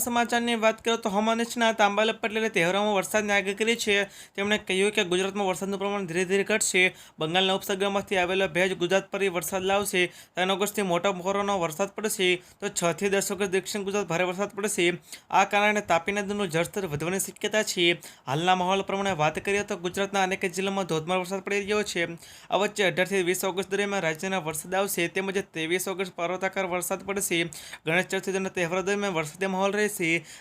સમાચારની વાત કરો તો હવામાન નિષ્ણાત અંબાલાલ પટેલે તહેવારોમાં વરસાદની આગાહી કરી છે. તેમણે કહ્યું કે ગુજરાતમાં વરસાદનું પ્રમાણ ધીરે ધીરે ઘટશે. બંગાળના ઉપસાગરમાંથી આવેલો ભેજ ગુજરાત પર વરસાદ લાવશે. ત્રણ ઓગસ્ટથી મોટા મોરોનો વરસાદ પડશે. તો છ થી દસ ઓગસ્ટ દક્ષિણ ગુજરાત ભારે વરસાદ પડશે. આ કારણે તાપી નદીનું જળસ્તર વધવાની શક્યતા છે. હાલના માહોલ પ્રમાણે વાત કરીએ તો ગુજરાતના અનેક જિલ્લામાં ધોધમાર વરસાદ પડી રહ્યો છે. આ વચ્ચે અઢારથી વીસ ઓગસ્ટ દરમિયાન રાજ્યના વરસાદ આવશે. તેમજ ત્રેવીસ ઓગસ્ટ પર્વતાકાર વરસાદ પડશે. ગણેશ ચતુર્થીના તહેવારો દરમિયાન વરસાદી માહોલ રહેશે.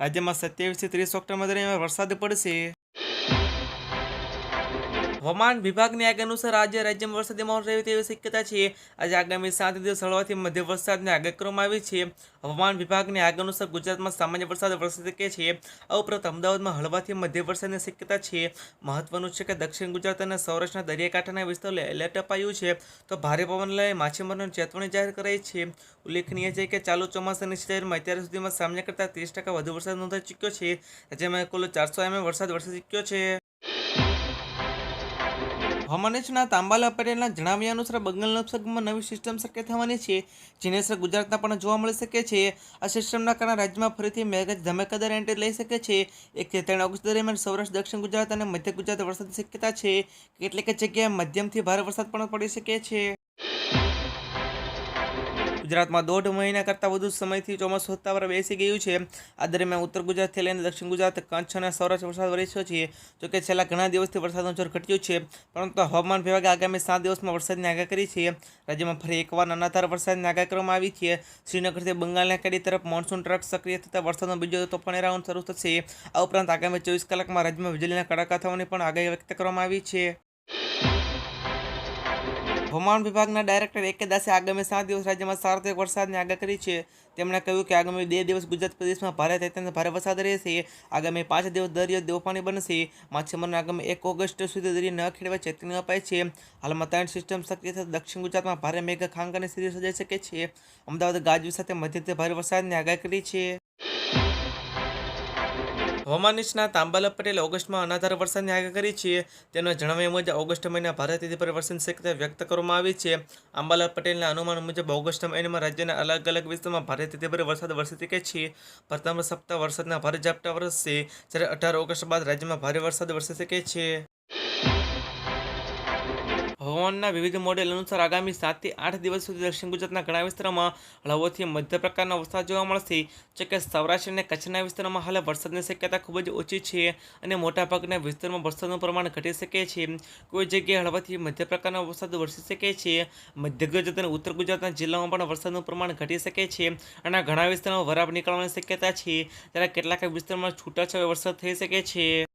રાજ્યમાં સત્યાવીસથી ત્રીસ ઓક્ટોબર દરમિયાન વરસાદ પડશે. હવામાન વિભાગની આગ અનુસાર આજે રાજ્યમાં વરસાદી માહોલ રહે તેવી શક્યતા છે. આજે આગામી સાત દિવસ હળવાથી મધ્ય વરસાદની આગાહી કરવામાં આવી છે. હવામાન વિભાગની આગ અનુસાર ગુજરાતમાં સામાન્ય વરસાદ વરસી શકે છે. આ ઉપરાંત અમદાવાદમાં હળવાથી મધ્ય વરસાદની શક્યતા છે. મહત્વનું છે કે દક્ષિણ ગુજરાત અને સૌરાષ્ટ્રના દરિયાકાંઠાના વિસ્તારોને એલર્ટ અપાયું છે. તો ભારે પવન લઈ માછીમારોને ચેતવણી જાહેર કરાઈ છે. ઉલ્લેખનીય છે કે ચાલુ ચોમાસાની શહેરમાં અત્યાર સુધીમાં સામાન્ય કરતાં ત્રીસ ટકા વધુ વરસાદ નોંધાઈ ચૂક્યો છે. જેમાં કુલ ચારસો એમએમ વરસાદ વરસી ચૂક્યો છે. હવામાન તાંબાલા પટેલના જણાવ્યા અનુસાર બંગાળના ઉપસાગરમાં નવી સિસ્ટમ સક્રિય થવાની છે. જેની અસર ગુજરાતના પણ જોવા મળી શકે છે. આ સિસ્ટમના કારણે રાજ્યમાં ફરીથી મેઘ ધમાકેદાર એન્ટ્રી લઈ શકે છે. એકથી ત્રણ ઓગસ્ટ દરમિયાન સૌરાષ્ટ્ર, દક્ષિણ ગુજરાત અને મધ્ય ગુજરાત વરસાદની શક્યતા છે. કેટલીક જગ્યાએ મધ્યમથી ભારે વરસાદ પણ પડી શકે છે. ગુજરાતમાં દોઢ મહિના કરતાં વધુ સમયથી ચોમાસું સત્તાવાર બેસી ગયું છે. આ દરમિયાન ઉત્તર ગુજરાતથી લઈને દક્ષિણ ગુજરાત, કચ્છ અને સૌરાષ્ટ્ર વરસાદ વરસ્યો છે. જોકે છેલ્લા ઘણા દિવસથી વરસાદનો જોર ઘટ્યું છે, પરંતુ હવામાન વિભાગે આગામી સાત દિવસમાં વરસાદની આગાહ કરી છે. રાજ્યમાં ફરી એકવાર અનાધાર વરસાદની આગાહ કરવામાં આવી છે. શ્રીનગરથી બંગાળના કડી તરફ મોન્સૂન ટ્રક સક્રિય થતાં વરસાદનો બીજો તોફાની રાઉન્ડ શરૂ થશે. આ ઉપરાંત આગામી ચોવીસ કલાકમાં રાજ્યમાં વીજળીના કડાકા થવાની પણ આગાહી વ્યક્ત કરવામાં આવી છે. હવામાન વિભાગના ડાયરેક્ટર એકે દાસે આગામી સાત દિવસ રાજ્યમાં સાર્વત્રિક વરસાદની આગાહી કરી છે. તેમણે કહ્યું કે આગામી બે દિવસ ગુજરાત પ્રદેશમાં ભારે અત્યંત ભારે વરસાદ રહેશે. આગામી પાંચ દિવસ દરિયો દેવપાણી બનશે. માછીમારોને આગામી એક ઓગસ્ટ સુધી દરિયો ન ખેડવા ચેતવણી અપાય છે. હાલમાં ત્રણ સિસ્ટમ સક્રિય થતા દક્ષિણ ગુજરાતમાં ભારે મેઘ ખાંગાની સ્થિતિ સર્જાઈ શકે છે. અમદાવાદ ગાજવી સાથે મધ્યથી ભારે વરસાદની આગાહી કરી છે. હવામાન નિષ્ણાત તાંબાલા પટેલે ઓગસ્ટમાં અનાધાર વરસાદની આગાહી કરી છે. તેના જણાવ્યા મુજબ, ઓગસ્ટ મહિના ભારેથી પર વરસાદની શક્યતા વ્યક્ત કરવામાં આવી છે. અંબાલાલ પટેલના અનુમાન મુજબ, ઓગસ્ટ મહિનામાં રાજ્યના અલગ અલગ વિસ્તારમાં ભારેથી પર વરસાદ વરસી શકે છે. પ્રથમ સપ્તાહ વરસાદના ભારે ઝાપટા વરસશે જ્યારે અઢાર ઓગસ્ટ બાદ રાજ્યમાં ભારે વરસાદ વરસી શકે છે. હવામાનના વિવિધ મોડેલ અનુસાર આગામી સાતથી આઠ દિવસ સુધી દક્ષિણ ગુજરાતના ઘણા વિસ્તારોમાં હળવોથી મધ્ય પ્રકારનો વરસાદ જોવા મળશે. જોકે સૌરાષ્ટ્ર અને કચ્છના વિસ્તારોમાં હાલ વરસાદની શક્યતા ખૂબ જ ઓછી છે અને મોટાભાગના વિસ્તારોમાં વરસાદનું પ્રમાણ ઘટી શકે છે. કોઈ જગ્યાએ હળવાથી મધ્ય પ્રકારનો વરસાદ વરસી શકે છે. મધ્ય ગુજરાત અને ઉત્તર ગુજરાતના જિલ્લામાં પણ વરસાદનું પ્રમાણ ઘટી શકે છે અને ઘણા વિસ્તારોમાં વરાપ નીકળવાની શક્યતા છે. ત્યારે કેટલાક વિસ્તારોમાં છૂટાછવાયો વરસાદ થઈ શકે છે.